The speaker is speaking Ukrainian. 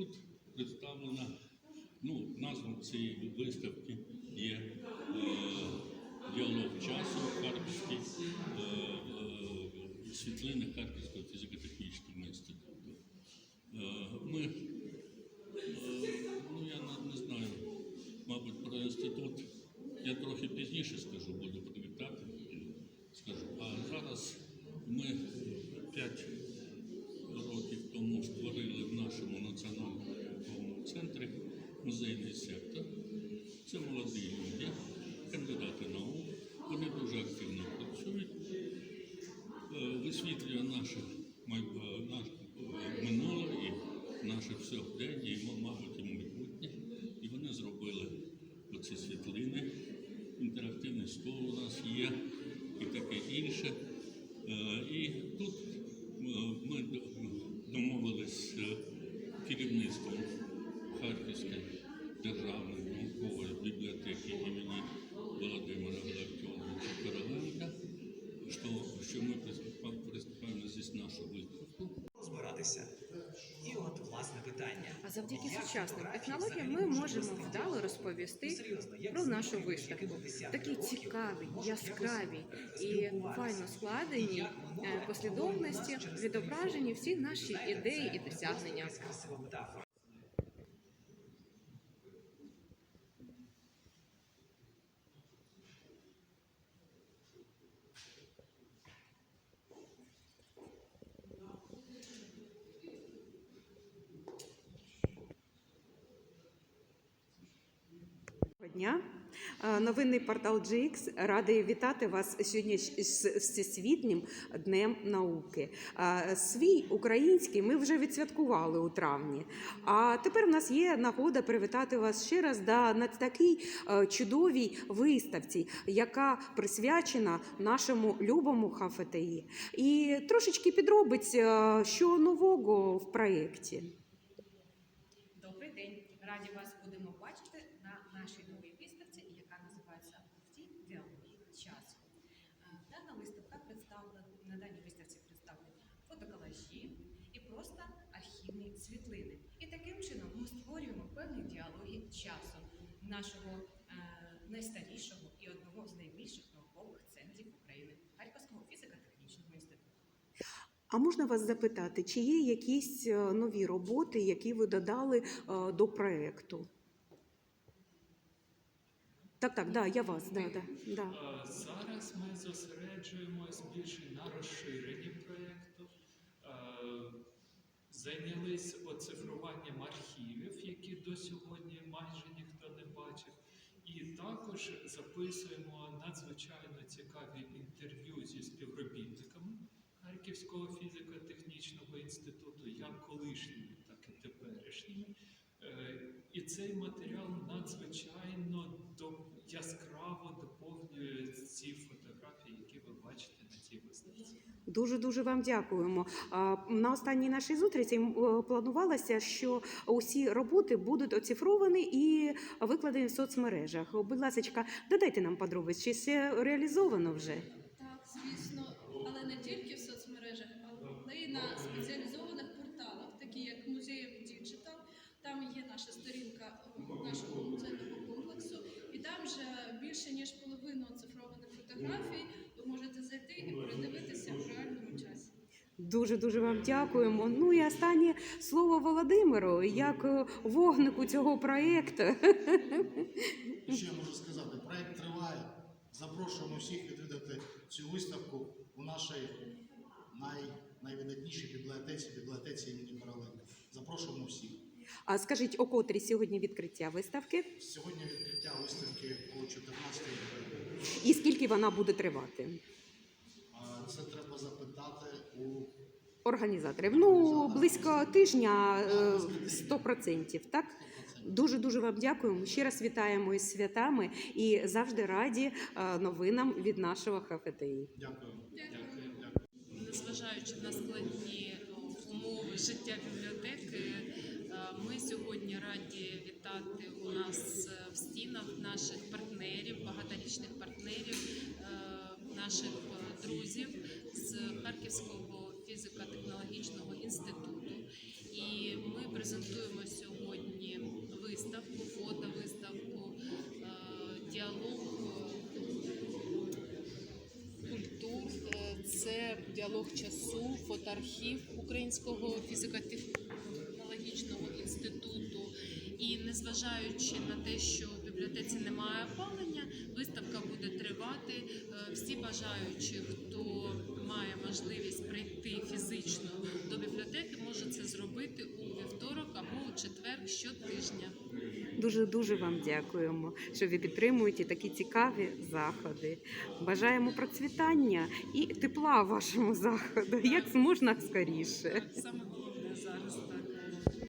тут представлена ну, назва цієї виставки є е, діалог часу Харківський, е, е, світлини Харківського фізико-технічного інституту. Е, ми, е, ну я не, не знаю, мабуть, про інститут я трохи пізніше скажу, буду привітати, скажу. А зараз ми п'ять років тому створили нашому національному науковому центрі музейний сектор. Це молоді люди, кандидати наук. Вони дуже активно працюють, е, висвітлює наше, е, минуле і наше сьогодення, і, мабуть, і майбутнє. І вони зробили оці світлини. Інтерактивний стол у нас є і таке інше. Е, І тут ми домовились керівництвом Харківської державної наукової бібліотеки імені Володимира Галактіоновича Короленка, що, що ми приступаємо, здесь нашу виставку. збиратися. А завдяки сучасним технологіям ми можемо вдало розповісти про нашу виставку. Такі цікаві, яскраві і файно складені е, послідовності відображені всі наші ідеї і досягнення. Дня. Новинний портал GX радий вітати вас сьогодні з Всесвітнім днем науки. Свій український ми вже відсвяткували у травні. А тепер в нас є нагода привітати вас ще раз да, на такій чудовій виставці, яка присвячена нашому любому ХФТІ. І трошечки підробиць, е, що нового в проєкті. Добрий день! Раді вас будемо бачити на нашій новій виставці, яка називається «Ті діалоги часу. Е, Дана виставка представлена на даній виставці представлені фотоколажі і просто архівні світлини. І таким чином ми створюємо певні діалоги часу нашого е, найстарішого і одного з найбільших наукових центрів України Харківського фізико-технічного інституту. А можна вас запитати, чи є якісь е, нові роботи, які ви додали е, до проекту? Так, так, да, я вас, да, да, да. Е, Зараз ми зосереджуємось більше на розширенні проєкту. Е, Зайнялись оцифруванням архівів, які до сьогодні майже ніхто не бачив. І також записуємо надзвичайно цікаві інтерв'ю зі співробітниками Харківського фізико-технічного інституту, як колишніми, так і теперішніми. Е, І цей матеріал надзвичайно до, яскраво доповнює ці фотографії, які ви бачите на цій виставці. Дуже дуже вам дякуємо. На останній нашій зустрічі е, планувалося, що усі роботи будуть оцифровані і викладені в соцмережах. Будь ласка, додайте нам подробиць, чи все реалізовано вже? Так, звісно, але не тільки в соцмережах, але й на спеціалізованих порталах, такі як Музеєм Діджитал. Там є наша сторінка нашого музейного комплексу, і там вже більше ніж половина оцифрованих фотографій. Дуже дуже вам дякуємо. Ну і останнє слово Володимиру, як е, вогнику цього проєкту. Що я можу сказати? Проект триває. Запрошуємо всіх відвідати цю виставку у нашій най, найвидатнішій бібліотеці, бібліотеці імені Короленка. Запрошуємо всіх. А скажіть, о котрій сьогодні відкриття виставки? Сьогодні відкриття виставки о 14 годині. І скільки вона буде тривати? Це треба запитати у Організаторів. Ну, близько тижня е, 100%, так? Дуже дуже вам дякуємо. Ще раз вітаємо із святами і завжди раді е, новинам від нашого ХФТІ. Дякую. Дякую. незважаючи на складні умови життя бібліотеки, е, ми сьогодні раді вітати у нас е, в стінах наших партнерів, багаторічних партнерів, е, наших е, друзів з Харківського фізико-технологічного інституту. І ми презентуємо сьогодні виставку, фотовиставку, е, діалог е, культур. Е, Це діалог часу, фотоархів Українського фізико-технологічного інституту. І незважаючи на те, що в бібліотеці немає опалення, виставка буде тривати. Всі бажаючі, хто має можливість прийти фізично до бібліотеки, може це зробити у вівторок або у четвер щотижня. Дуже дуже вам дякуємо, що ви підтримуєте такі цікаві заходи. Бажаємо процвітання і тепла вашому заходу, як можна скоріше. Саме